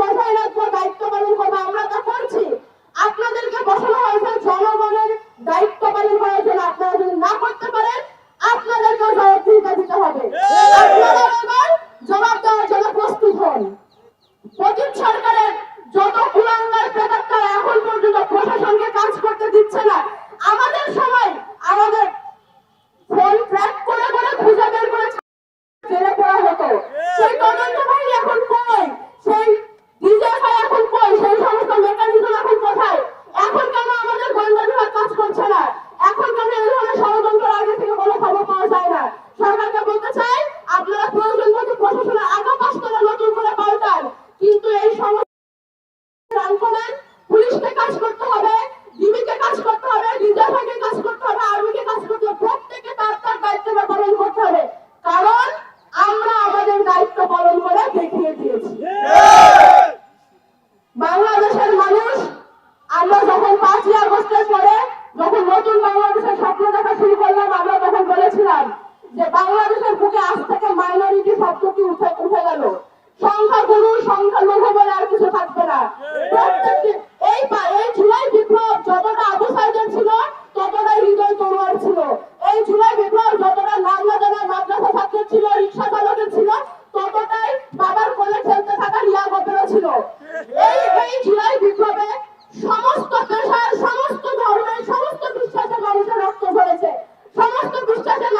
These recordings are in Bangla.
কথা না হয়েছিল। এই এই জুলাই বিপ্লবে সমস্ত পেশার, সমস্ত ধর্মের, সমস্ত বিশ্বাসের মানুষের রক্ত ঝরেছে। সমস্ত বিশ্বাসের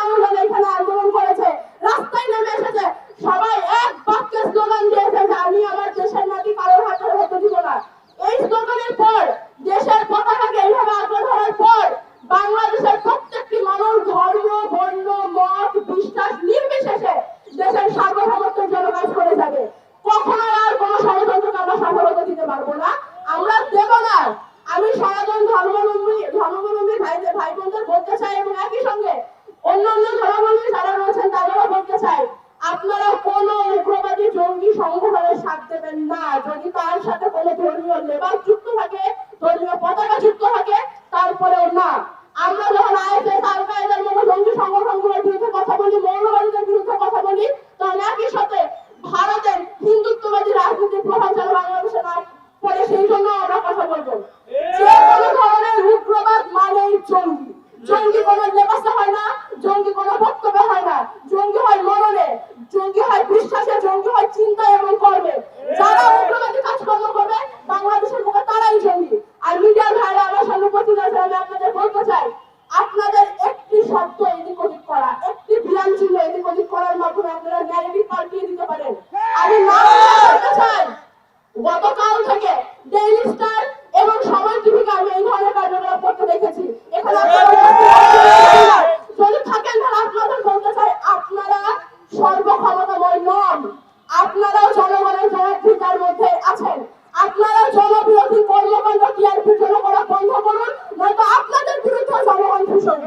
আমি সনাতন ধর্মাবলম্বী ধর্মাবলম্বী ভাই ভাই বোনদের বলতে চাই এবং একই সঙ্গে অন্য অন্য ধর্মাবলম্বী যারা রয়েছেন তাদেরও বলতে চাই। জঙ্গি। জঙ্গি কোনো লেবাসে হয় না, জঙ্গি কোনো বক্তব্যে হয় না। জঙ্গি হয় মরণে, জঙ্গি হয় বিশ্বাসে, জঙ্গি হয় চিন্তা এবং কর্মে। যারা উগ্রবাদী কাজকর্ম করবে, বাংলাদেশের মুখে তারাই জঙ্গি। আর মিডিয়ার ভাইরা, আমার সামনে উপস্থিত আছে আমি আপনাদের বলতে চাই, আপনাদের একটি শব্দ এদিক ওদিক করা, একটি বিরাম চিহ্ন এদিক ওদিক করার মাধ্যমে আপনারা ন্যারেটিভ পাল্টিয়ে দিতে পারেন। আমি না বলতে চাই, গতকাল থেকে ডেইলি স্টার এবং সময় থেকে আমি এই ধরনের আপনারা আপনারাও জনগণের মধ্যে আছেন। আপনারা জনবিরোধী কর্মকাণ্ড টিআরপির জন্য করা বন্ধ করুন নয়তো আপনাদের বিরুদ্ধে জনগণ ভীষণ